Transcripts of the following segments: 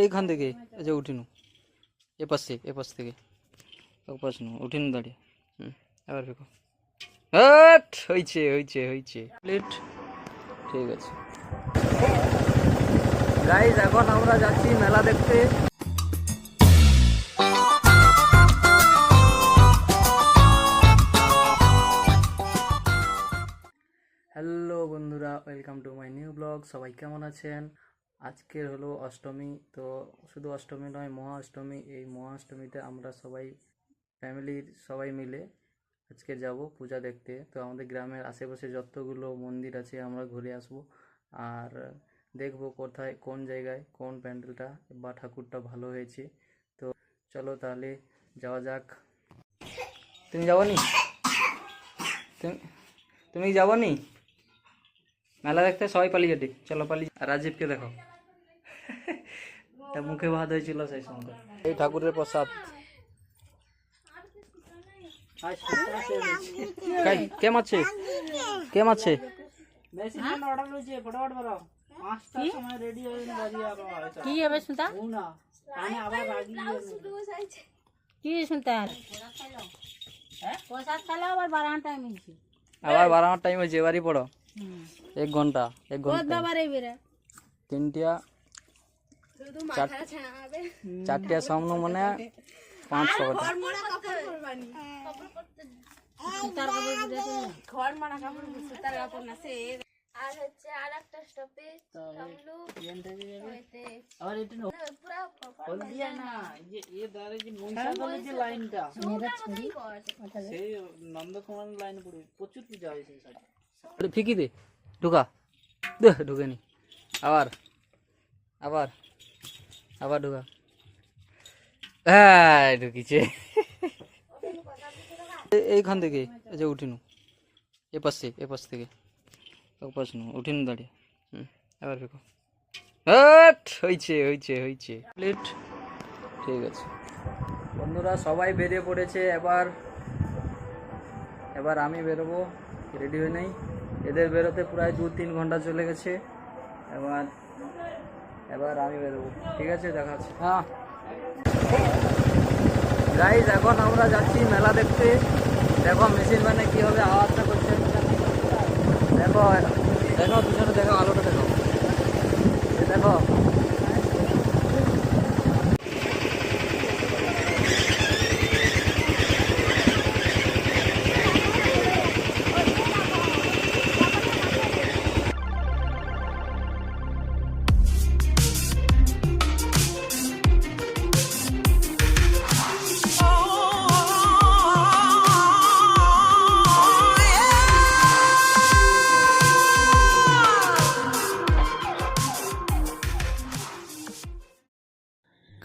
এইখান থেকে যে উঠিনু। এ পাশে, এ পাশ থেকে। পাশ নু, উঠিনু দাঁড়িয়ে। হুম এবার ফেকো। হট হয়েছে হয়েছে হয়েছে প্লেট ঠিক আছে। গাইজ এখন আমরা যাচ্ছি মেলা দেখতে। হ্যালো বন্ধুরা welcome to my new blog সবাই কেমন আছেন? আজকের হলো অষ্টমী, তো শুধু অষ্টমী নয় মহা অষ্টমী এই মহা অষ্টমীতে আমরা সবাই ফ্যামিলির সবাই মিলে আজকে যাব পূজা দেখতে। তো আমাদের গ্রামের আশেপাশে যতগুলো মন্দির আছে, আমরা ঘুরে আসব। আর দেখব কোথায়, কোন জায়গায়, কোন প্যান্ডেলটা বা ঠাকুরটা ভালো হয়েছে। তো চলো তাহলে যাওয়া যাক। তুমি যাব নি তুমি যাব নি মেলা দেখতে সবাই পালিয়ে যেতে। চলো পালিয়ে রাজীবকে দেখো মুখে ভাত হয়েছিল সেই সময় এই ঠাকুরের প্রসাদ কাই কেম আছে কেম আছে কি হবে শুনতা কি শুনতে প্রসাদ খেলে আবার বারান টাইম হয়েছে আবার বারানোর টাইম হয়েছে এবারই পড়ো এক ঘন্টা এক ঘন্টা আবার এই বেরে তিনটা চার- চারটা সামনে মানে পাঁচ ছটা। তার কাপড় বুঝে আর হচ্ছে আর একটা স্টপেজ তমলুক হইতে পুরা আরে ফিকি দে ঢুকা। দে ঢুকে নি। আবার আবার। আবার ঢুকা। হ্যাঁ ঢুকিছে। এইখান থেকে যে উঠিনু। এ পাশে, এ পাশ থেকে। ও পাশ নু, উঠিনু দাঁড়িয়ে। হুম এবার ফেকো হট হয়েছে হয়েছে হয়েছে প্লেট ঠিক আছে। বন্ধুরা, সবাই বেরিয়ে পড়েছে। এবার এবার আমি বেরোবো। রেডি হয়ে নেই। এদের বেরোতে প্রায় দু তিন ঘণ্টা চলে গেছে। এবার এবার আমি বেরোবো। ঠিক আছে দেখা আছে হ্যাঁ। গাইজ এখন আমরা যাচ্ছি মেলা দেখতে। দেখো মেশিন মানে কীভাবে আওয়াজটা করছে। দেখো দেখো পিছনে দেখো আলোটা দেখো। দেখো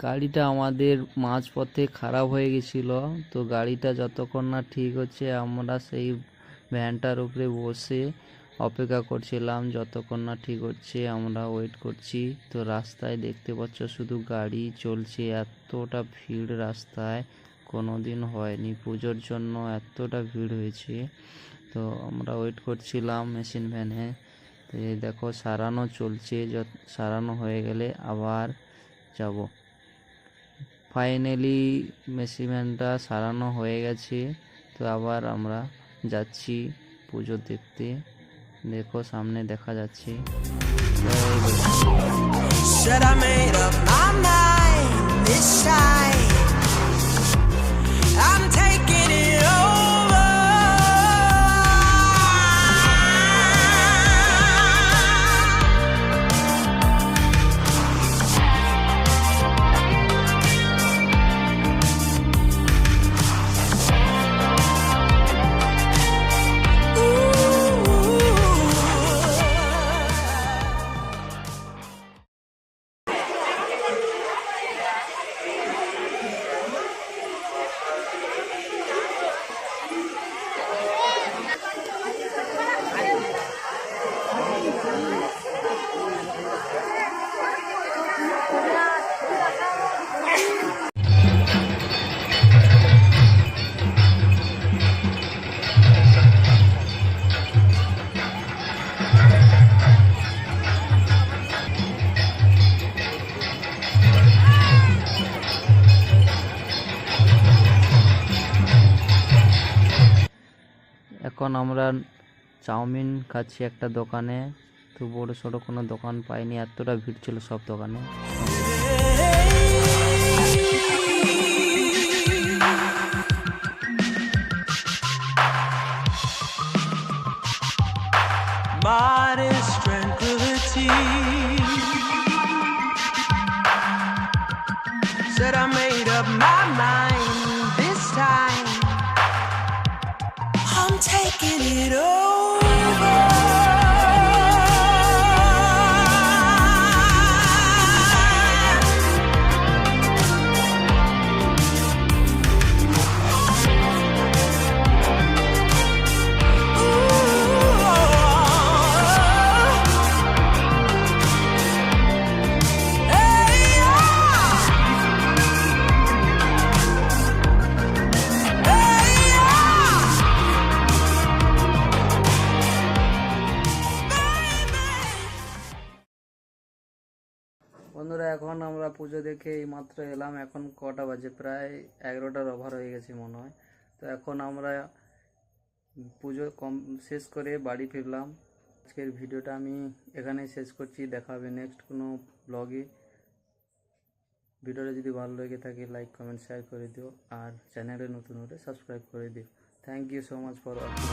গাড়িটা আমাদের মাঝপথে খারাপ হয়ে গেছিল, তো গাড়িটা যতক্ষণ না ঠিক হচ্ছে আমরা সেই ভ্যানটার উপরে বসে অপেক্ষা করছিলাম, যতক্ষণ না ঠিক হচ্ছে আমরা ওয়েট করছি। তো রাস্তায় দেখতে পাচ্ছ শুধু গাড়ি চলছে, এতটা ভিড় রাস্তায় কোনো দিন হয়নি, পুজোর জন্য এতটা ভিড় হয়েছে। তো আমরা ওয়েট করছিলাম মেশিন ভ্যানে, তো দেখো সারানো চলছে সারানো হয়ে গেলে আবার যাব। ফাইনালি মেশিনটা সারানো হয়ে গেছে। তো আবার আমরা যাচ্ছি পুজো দেখতে। দেখো, সামনে দেখা যাচ্ছে। I made up my mind this time? এখন আমরা চাউমিন খাচ্ছি একটা দোকানে। তো বড় সড়ো কোনো দোকান পাইনি, এতটা ভিড় ছিল সব দোকানে। Modest it up. বন্ধুরা, এখন আমরা পুজো দেখে এই মাত্র এলাম। এখন কটা বাজে? প্রায় এগারোটার ওভার হয়ে গেছে মনে হয়। তো এখন আমরা পুজো কম শেষ করে বাড়ি ফিরলাম। আজকের ভিডিওটা আমি এখানেই শেষ করছি। দেখা হবে নেক্সট কোনো ব্লগে ভিডিওটা যদি ভালো লেগে থাকে লাইক কমেন্ট শেয়ার করে দিও। আর চ্যানেলে নতুন হলে সাবস্ক্রাইব করে দিও। Thank you so much for watching